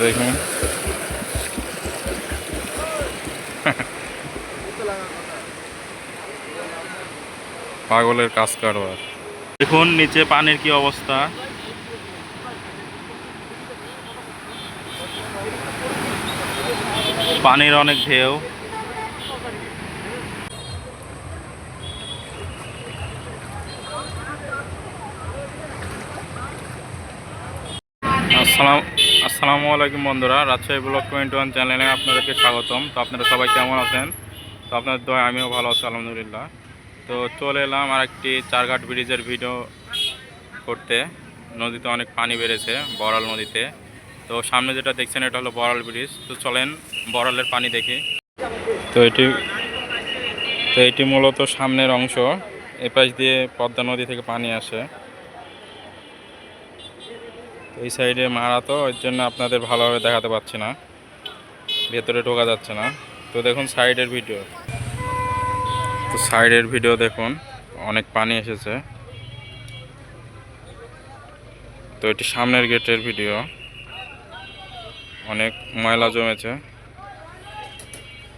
দেখুন পাগলের কাজ কারবার। দেখুন নিচে পানির কি অবস্থা। পানির অনেক ঢেউ। আসসালাম আসসালামু আলাইকুম বন্ধুরা, রাজশাহী ব্লক টোয়েন্টি ওয়ান চ্যানেলে আপনাদেরকে স্বাগতম। তো আপনারা সবাই কেমন আছেন? তো আপনাদের দয় আমিও ভালো আছি, আলহামদুলিল্লাহ। তো চলে এলাম আর একটি চারঘাট ব্রিজের ভিডিও করতে। নদীতে অনেক পানি বেড়েছে, বড়াল নদীতে। তো সামনে যেটা দেখছেন, এটা হলো বড়াল ব্রিজ। তো চলেন বড়ালের পানি দেখি। তো এটি তো এটি মূলত সামনের অংশ, এপাশ দিয়ে পদ্মা নদী থেকে পানি আসে। এই সাইডে মারা তো ওই জন্য আপনাদের ভালোভাবে দেখাতে পাচ্ছি না। ভেতরে ঢোকা যাচ্ছে না। তো দেখুন সাইডের ভিডিও। তো সাইডের ভিডিও দেখুন, অনেক পানি এসেছে। তো এটি সামনের গেটের ভিডিও। অনেক ময়লা জমেছে।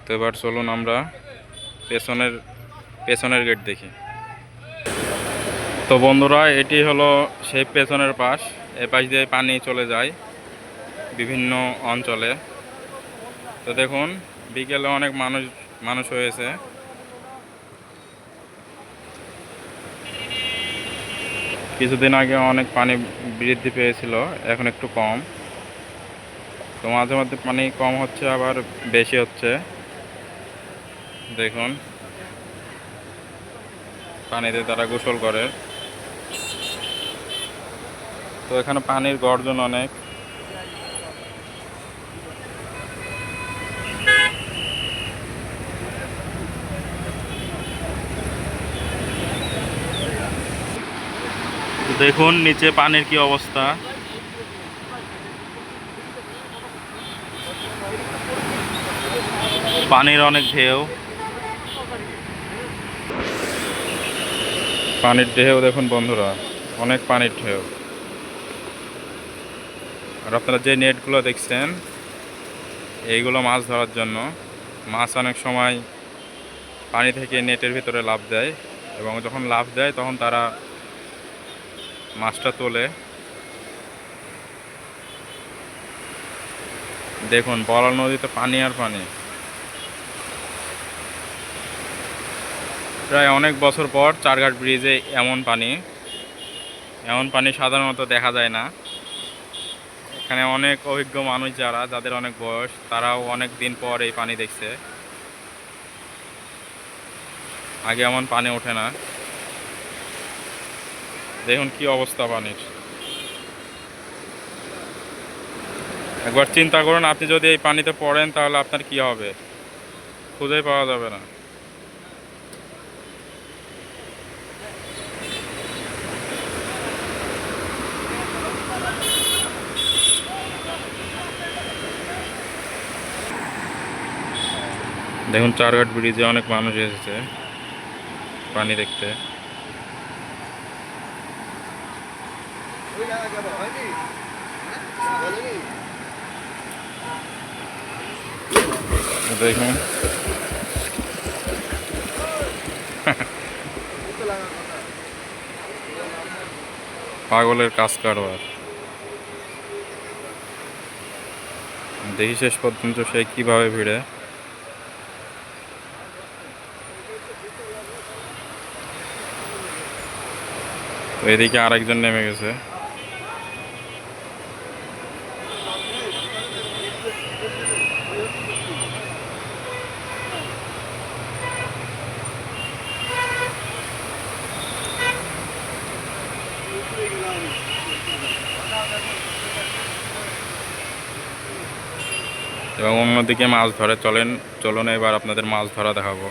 তো এবার চলুন আমরা পেছনের পেছনের গেট দেখি। তো বন্ধুরা, এটি হলো সেই পেছনের পাশ। এ পাশ দিয়ে পানি চলে যায় বিভিন্ন অঞ্চলে। তো দেখুন, বিকেলে অনেক মানুষ মানুষ হয়েছে। কিছুদিন আগে অনেক পানি বৃদ্ধি পেয়েছিল, এখন একটু কম। তো মাঝে মধ্যে পানি কম হচ্ছে, আবার বেশি হচ্ছে। দেখুন, পানিতে তারা গোসল করে। তো এখানে পানির গর্জন অনেক। দেখুন নিচে পানির কি অবস্থা। পানির অনেক ঢেউ। পানির ঢেউ দেখুন বন্ধুরা, অনেক পানির ঢেউ। আর আপনারা যে নেটগুলো দেখছেন, এইগুলো মাছ ধরার জন্য। মাছ অনেক সময় পানি থেকে নেটের ভিতরে লাভ দেয় এবং যখন লাভ দেয় তখন তারা মাছটা তোলে। দেখুন বলাল নদীতে পানি আর পানি। প্রায় অনেক বছর পর চারঘাট ব্রিজে এমন পানি। এমন পানি সাধারণত দেখা যায় না। এখানে অনেক অভিজ্ঞ মানুষ যারা, যাদের অনেক বয়স, তারাও অনেক দিন পর এই পানি দেখছে। আগে এমন পানি ওঠে না। দেখুন কি অবস্থা পানির। একবার চিন্তা করুন, আপনি যদি এই পানিতে পড়েন তাহলে আপনার কি হবে? খুঁজেই পাওয়া যাবে না। দেখুন, চারঘাট ব্রিজে অনেক মানুষ এসেছে, পানি দেখতে। দেখুন। পাগলের কাজ কারবার। দেখি শেষ পর্যন্ত সে কীভাবে ভিড়ে। এদিকে আরেকজন নেমে গেছে। এবং অন্যদিকে মাছ ধরে, চলেন, চলুন এবার আপনাদের মাছ ধরা দেখাবো।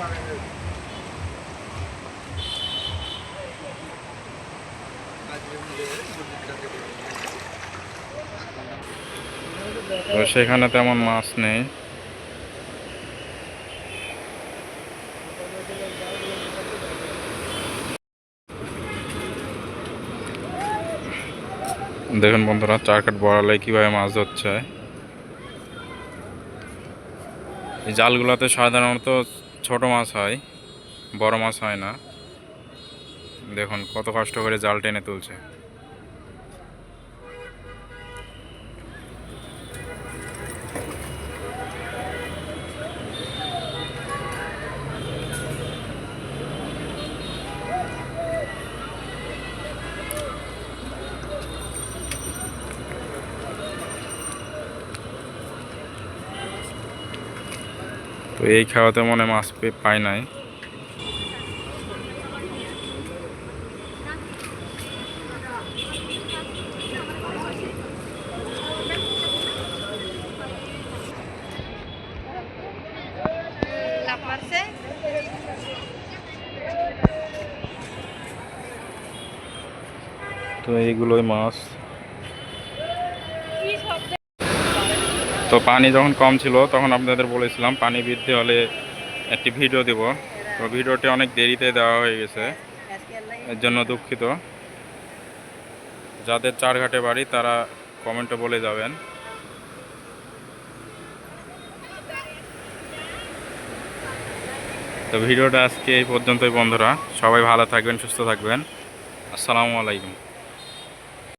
তো সেখানে তেমন মাছ নেই। দেখুন বন্ধুরা চার কাঠ বড়ালে কীভাবে মাছ ধরছে। এই জালগুলোতে সাধারণত ছোট মাছ হয় বড় মাছ হয় না। দেখুন কত কষ্ট করে জাল টেনে তুলছে। তো এই খাওয়াতে মনে মাছ পে- পায় নাই। তো এইগুলোই মাছ। তো পানি যখন কম ছিল, তখন আপনাদের বলেছিলাম পানি বৃদ্ধি হলে একটি ভিডিও দেব। তো ভিডিওটি অনেক দেরিতে দেওয়া হয়ে গেছে, এর জন্য দুঃখিত। যাদের চার ঘাটে বাড়ি, তারা কমেন্টে বলে যাবেন। তো ভিডিওটা আজকে এই পর্যন্তই বন্ধুরা। সবাই ভালো থাকবেন, সুস্থ থাকবেন। আসসালামু আলাইকুম।